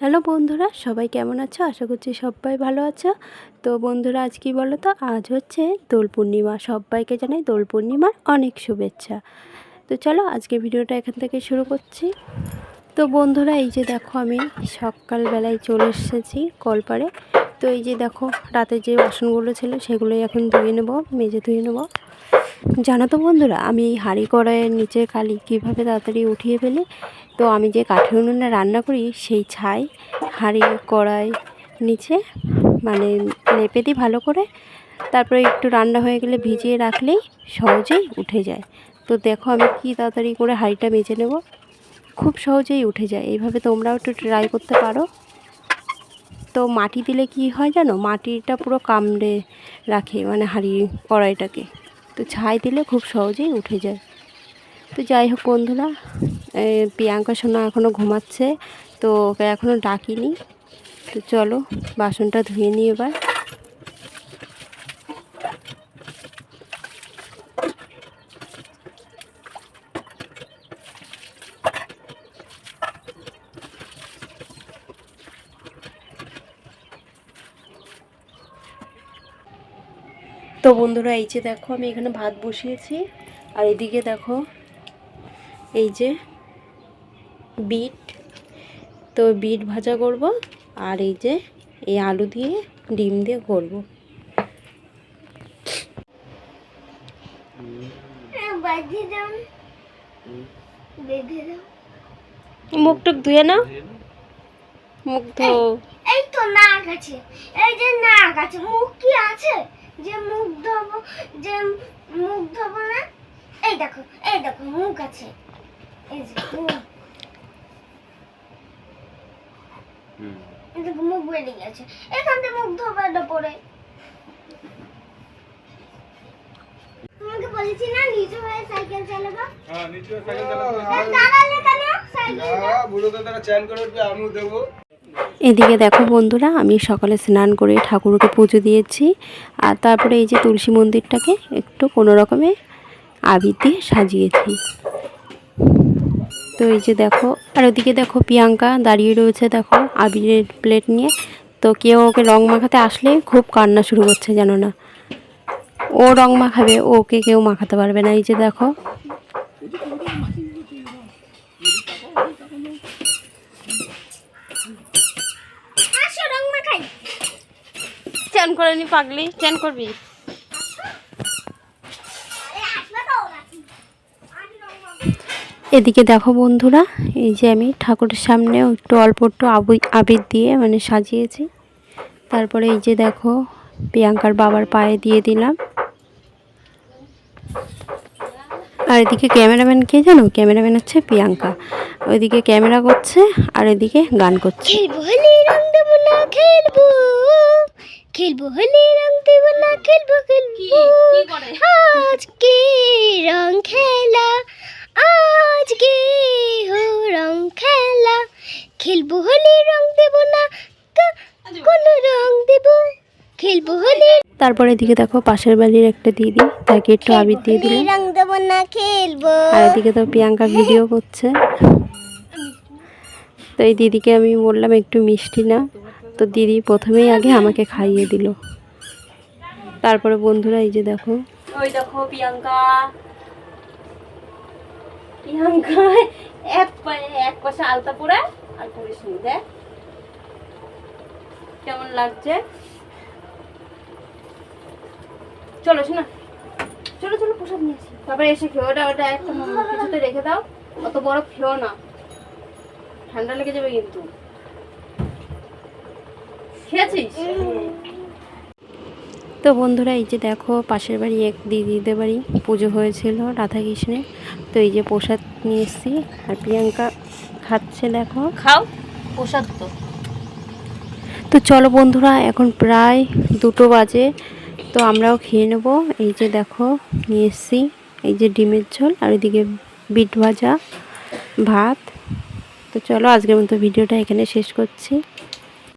Hello বন্ধুরা, সবাই কেমন আছো? আশা করছি সবাই ভালো আছো। তো বন্ধুরা, আজ কি বলো তো? আজ হচ্ছে দোল পূর্ণিমা। সবাইকে জানাই দোল পূর্ণিমার অনেক শুভেচ্ছা। তো চলো, আজকে ভিডিওটা এখান থেকে শুরু করছি। তো বন্ধুরা, এই যে দেখো, আমি সকালবেলায় চলে এসেছি কলপারে। তো এই যে দেখো, রাতে যে বাসনগুলো ছিল, সেগুলোই এখন ধুয়ে নেব, মেজে ধুয়ে নেব। জানো তো বন্ধুরা, আমি হাঁড়ি কড়াইয়ের নিচে কালি কীভাবে তাড়াতাড়ি উঠিয়ে ফেলি? তো আমি যে কাঠের উনুনে রান্না করি, সেই ছাই, হাঁড়ি কড়াই নিচে মানে লেপে দিই ভালো করে। তারপরে একটু রান্না হয়ে গেলে ভিজিয়ে রাখলেই সহজেই উঠে যায়। তো দেখো আমি কি তাড়াতাড়ি করে হাঁড়িটা মেজে নেব। খুব সহজেই উঠে যায়। এইভাবে তোমরাও একটু ট্রাই করতে পারো। তো মাটি দিলে কি হয় জানো? মাটিটা পুরো কামড়ে রাখে মানে হাঁড়ি কড়াইটাকে। তো ছাই দিলে খুব সহজেই উঠে যায়। তো যাই হোক বন্ধুরা প্রিয়াঙ্কা সোনা এখনও ঘুমাচ্ছে, তো ওকে এখনও ডাকিনি। তো চলো বাসনটা ধুয়ে নিই এবার। তো বন্ধুরা, এই যে দেখো আমি এখানে ভাত বসিয়েছি। আর এদিকে দেখো, এই যে বিট। তো বিট ভাজা করব, আর এই যে এই আলু দিয়ে ডিম দিয়ে করব। ধুয়ে না মুখ ধো এই তো নাক আছে, এই যে নাক আছে, মুখ কি আছে? যে মুখ ধোবো যে মুখ ধোবো না এই দেখো এই দেখো মুখ আছে। এই যে মুখ। বেরিয়ে গেছে। এখান থেকে মুখ ধোবাটা পড়ে তোমাকে বলেছি না নিচু হয়ে সাইকেল চালাবো। হ্যাঁ নিচে সাইকেল চালাতে দাঁড়ালে কেন সাইকেল না বুড়োকে তারা চ্যান করে উঠবে আমিও দেবো। এদিকে দেখো বন্ধুরা, আমি সকালে স্নান করে ঠাকুরকে পুজো দিয়েছি। আর তারপরে এই যে তুলসী মন্দিরটাকে একটু কোনো রকমে আবির দিয়ে সাজিয়েছি। তো এই যে দেখো, আর ওদিকে দেখো প্রিয়াঙ্কা দাঁড়িয়ে রয়েছে দেখো আবিরের প্লেট নিয়ে। তো কেউ ওকে রং মাখাতে আসলে খুব কান্না শুরু করছে জানো না। ও রং মাখাবে, ওকে কেউ মাখাতে পারবে না। এই যে দেখো চ্যান করে নি পাগলি। চ্যান করবি? এদিকে দেখো বন্ধুরা এই যে আমি ঠাকুরের সামনেও একটু অল্প একটু আবি আবির দিয়ে মানে সাজিয়েছি। তারপরে এই যে দেখো প্রিয়াঙ্কার বাবার পায়ে দিয়ে দিলাম। আর এদিকে ক্যামেরাম্যান কে জানো? ক্যামেরাম্যান হচ্ছে প্রিয়াঙ্কা। ওইদিকে ক্যামেরা করছে আর এদিকে গান করছে। খেলব। খেলব হলে রং দেবো না খেলব খেলব। আজকে রং খেলা আজকে হো রং খেলা। খেলব হলে রং দেবো না কোনো রং দেবো। খেলব হলে তারপরে এদিকে দেখো পাশের বাড়ির একটা দিদি তাকে একটু আবির দিয়ে দিলাম। রং দেবো না খেলব। আর এদিকে তো প্রিয়াঙ্কা ভিডিও করছে। তো এই দিদিকে আমি বললাম একটু মিষ্টি না। তো দিদি প্রথমেই আগে আমাকে খাইয়ে দিল। তারপরে বন্ধুরা, এই যে দেখো। ওই দেখো প্রিয়াঙ্কা। প্রিয়াঙ্কা, এক এক পাশে আর পরিস নি দেখ। কেমন লাগছে? চলো, শোনা। চলো চলো তারপরে এসে খেয়ে, ওটা ওটা একটা কিছুতে রেখে দাও। অত না। ঠান্ডা লেগে যাবে কিন্তু। খেয়েছিস? তো বন্ধুরা এই যে দেখো পাশের বাড়ি এক দিদিদের বাড়ি পুজো হয়েছিল রাধাকৃষ্ণের তো এই যে প্রসাদ নিয়ে এসেছি আর প্রিয়াঙ্কা খাচ্ছে দেখো। খাও প্রসাদ তো। তো চলো বন্ধুরা এখন প্রায় দুটো বাজে তো আমরাও খেয়ে নেব। এই যে দেখো নিয়ে এসছি এই যে ডিমের ঝোল আর এদিকে বিট ভাজা ভাত। তো চলো আজকের মতো ভিডিওটা এখানে শেষ করছি।